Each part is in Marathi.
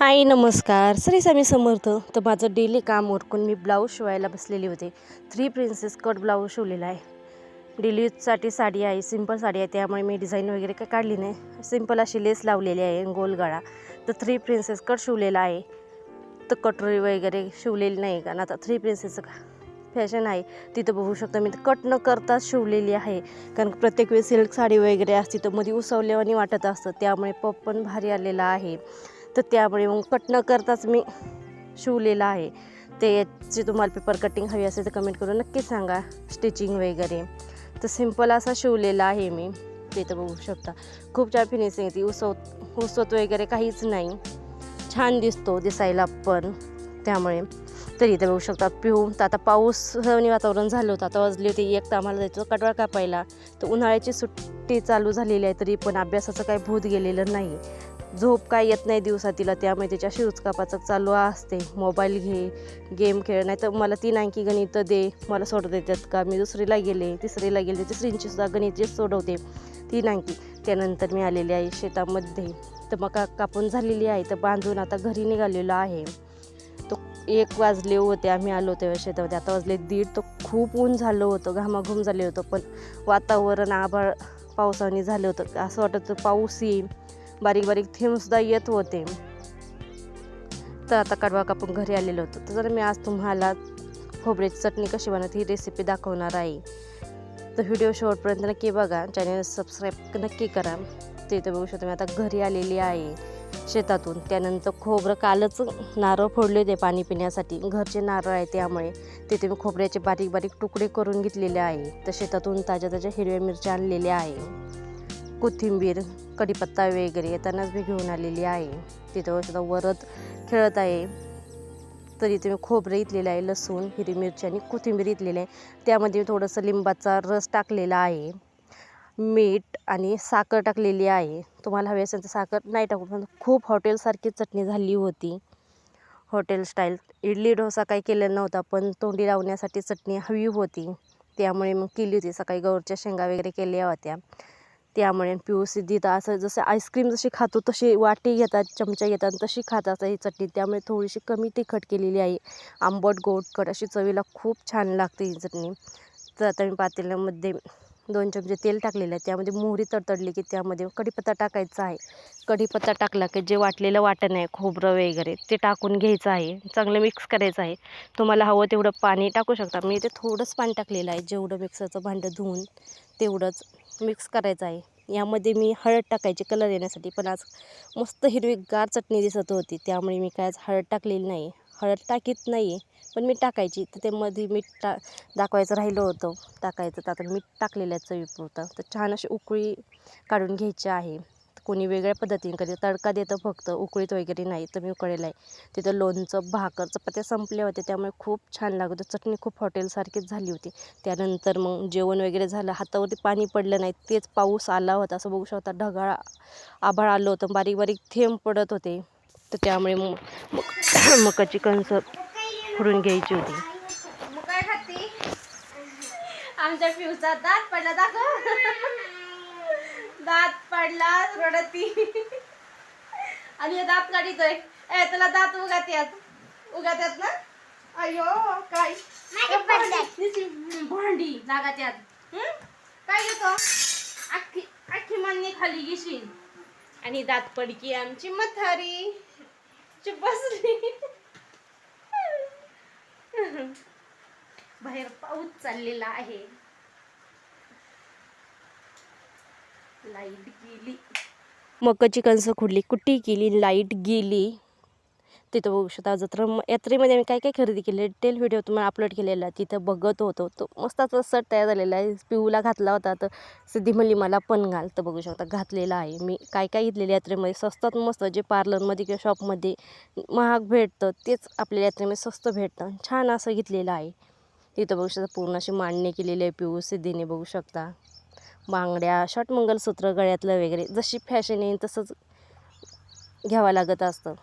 हाय नमस्कार. श्री स्वामी समर्थ. तर माझं डेली काम उरकून मी ब्लाऊज शिवायला बसलेली होते. थ्री प्रिन्सेस कट ब्लाऊज शिवलेला आहे. डेली यूजसाठी साडी आहे सिंपल साडी आहे. त्यामुळे मी डिझाईन वगैरे काही काढली नाही. सिंपल अशी लेस लावलेली आहे गोल गळा. तर थ्री प्रिन्सेस कट शिवलेला आहे. तर कटोरी वगैरे शिवलेली नाही कारण आता थ्री प्रिन्सेस फॅशन आहे. तिथं बघू शकतो मी कट न करताच शिवलेली आहे. कारण प्रत्येक वेळी सिल्क साडी वगैरे असते तर मध्ये उसवल्यावानी वाटत असतं. त्यामुळे पप पण भारी आलेला आहे. तर त्यामुळे मग कट न करताच मी शिवलेला आहे. ते याची तुम्हाला पेपर कटिंग हवी असेल तर कमेंट करून नक्की सांगा स्टिचिंग वगैरे. तर सिंपल असा शिवलेला आहे मी. ते तर बघू शकता. खूप छान फिनिशिंग ती. उसवत उसवत वगैरे काहीच नाही. छान दिसतो दिसायला पण. त्यामुळे तरी इथे बघू शकता. पिऊन तर आता पाऊस वातावरण झालं होतं. आता वाजली होती एक तर आम्हाला जायचं कटवा कापायला. तर उन्हाळ्याची सुट्टी चालू झालेली आहे तरी पण अभ्यासाचं काही भूत गेलेलं नाही. झोप काय येत नाही दिवसा तिला त्यामुळे तिच्या उचकापाचक चालू असते. मोबाईल घे गेम खेळ नाही तर मला तीन अंकी गणित दे मला सोडवता येतात का? मी दुसरीला गेले तिसरीला गेले तिसरींची सुद्धा गणित सोडवते तीन अंकी त्यानंतर मी आलेली आहे शेतामध्ये. तर मका कापून झालेली आहे तर बांधून आता घरी निघालेलो आहे. तो एक वाजले होते आम्ही आलो तेव्हा शेतामध्ये. आता वाजले दीड तर खूप ऊन झालं होतं घामाघूम झाले होतं पण वातावरण आभाळ पावसाने झालं होतं. असं वाटत पाऊस येईल. बारीक बारीक थीमसुद्धा येत होते. तर आता कडवा कापून घरी आलेलो होतो. तर जर मी आज तुम्हाला खोबऱ्याची चटणी कशी बनवते ही रेसिपी दाखवणार आहे. तर व्हिडिओ शेवटपर्यंत नक्की बघा. चॅनल सबस्क्राईब नक्की करा. ते इथे बघू शकतो मी आता घरी आलेली आहे शेतातून. त्यानंतर खोबरं कालच नारळ फोडले होते पाणी पिण्यासाठी. घरचे नारळ आहे त्यामुळे तिथे मी खोबऱ्याचे बारीक बारीक तुकडे करून घेतलेले आहे. तर शेतातून ताज्या ताज्या हिरव्या मिरच्या आणलेल्या आहे. कोथिंबीर कढीपत्ता वगैरे येतानाच मी घेऊन आलेली आहे. तिथं सुद्धा वरत खेळत आहे. तरी तुम्ही खोबरं इथलेलं आहे लसूण हिरवी मिरची आणि कोथिंबीर इथलेली आहे. त्यामध्ये मी थोडंसं लिंबाचा रस टाकलेला आहे. मीठ आणि साखर टाकलेली आहे. तुम्हाला हवी असेल तर साखर नाही टाकू पण खूप हॉटेलसारखी चटणी झाली होती. Hotel style. इडली डोसा काही केलेला नव्हता पण तोंडी लावण्यासाठी चटणी हवी होती. त्यामुळे मग केली होती. सकाळी गौरच्या शेंगा वगैरे केल्या होत्या. त्यामुळे पिऊ सिद्धीत असं जसं आईस्क्रीम जशी खातो तशी वाटी घेतात चमचे घेतात तशी खात असं ही चटणी. त्यामुळे थोडीशी कमी तिखट केलेली आहे. आंबट गोडकट अशी चवीला खूप छान लागते ही चटणी. तर आता मी पातेल्यामध्ये दोन चमचे तेल टाकलेलं आहे. त्यामध्ये मोहरी तडतडली की त्यामध्ये कढीपत्ता टाकायचा आहे. कढीपत्ता टाकला की जे वाटलेलं वाटण आहे खोबरं वगैरे ते टाकून घ्यायचं आहे. चांगलं मिक्स करायचं आहे. तुम्हाला हवं तेवढं पाणी टाकू शकता. मी ते थोडंच पाणी टाकलेलं आहे. जेवढं मिक्सरचं भांडं धुवून तेवढंच. मिक्स करायचं आहे. यामध्ये मी हळद टाकायची कलर येण्यासाठी पण आज मस्त हिरवीगार चटणी दिसत होती त्यामुळे मी काय आज हळद टाकलेली नाही. हळद टाकीत नाही पण मी टाकायची. तर ते मध्ये मीठ टा दाखवायचं राहिलं होतं. टाकायचं तर आता मीठ टाकलेलं आहे चवीपुरतं. तर छान अशी उकळी काढून घ्यायची आहे. कोणी वेगळ्या पद्धतीने कधी तडका देतं फक्त उकळीत वगैरे नाही तर मी उकळलेलं आहे. तिथं लोणचं भाकर चपात्या संपल्या होत्या त्यामुळे खूप छान लागत होतं. चटणी खूप हॉटेलसारखीच झाली होती. त्यानंतर मग जेवण वगैरे झालं. हातावरती पाणी पडलं नाही तेच पाऊस आला होता. असं बघू शकता ढगाळ आभाळ आलं होतं. बारीक बारीक थेंब पडत होते. तर त्यामुळे मग मग मकाची कणसं फोडून घ्यायची होती. आमच्या पिऊचा पडला दाखव. दात पडला रडती. आणि हे दात काढितोय. ए तुला दात उगात यात उगात यात ना अयो काय भांडी. लागात यात हं? काय घेतो अख्खी अख्खी मन्नी खाली घेशील आणि दात पडकी आमची मथारी. बसली. बाहेर पाऊस चाललेला आहे. लाइट गेली. मकाची कणसं खुडली कुट्टी केली लाइट गेली. तिथं बघू शकता जत्रा यात्रेमध्ये आम्ही काय काय खरेदी केली डिटेल व्हिडिओ तुम्हाला अपलोड केलेला तिथं बघत होतो. तो मस्ताचा सट तयार झालेला आहे. पिऊला घातला होता तर सिद्धी म्हणली मला पण घाल. तर बघू शकता घातलेला आहे. मी काय काय घेतलेलं यात्रेमध्ये स्वस्तात मस्त जे पार्लरमध्ये किंवा शॉपमध्ये महाग भेटतं तेच आपल्या यात्रेमध्ये स्वस्त भेटतं. छान असं घेतलेलं आहे. तिथं बघू शकता पूर्ण अशी मांडणी केलेली आहे पिऊ सिद्धीने बघू शकता. बांगड्या शॉर्ट मंगलसूत्र गळ्यातलं वगैरे जशी फॅशन येईल तसंच घ्यावं लागत असतं.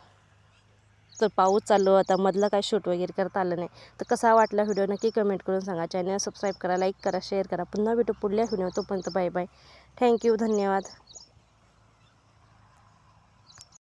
तर पाऊस चालू होता मधलं काय शूट वगैरे करता आलं नाही. तर कसा वाटला व्हिडिओ नक्की कमेंट करून सांगा. चॅनल सबस्क्राईब करा लाईक करा शेअर करा. पुन्हा भेटू पुढल्या व्हिडिओ तोपर्यंत बाय बाय थँक्यू धन्यवाद.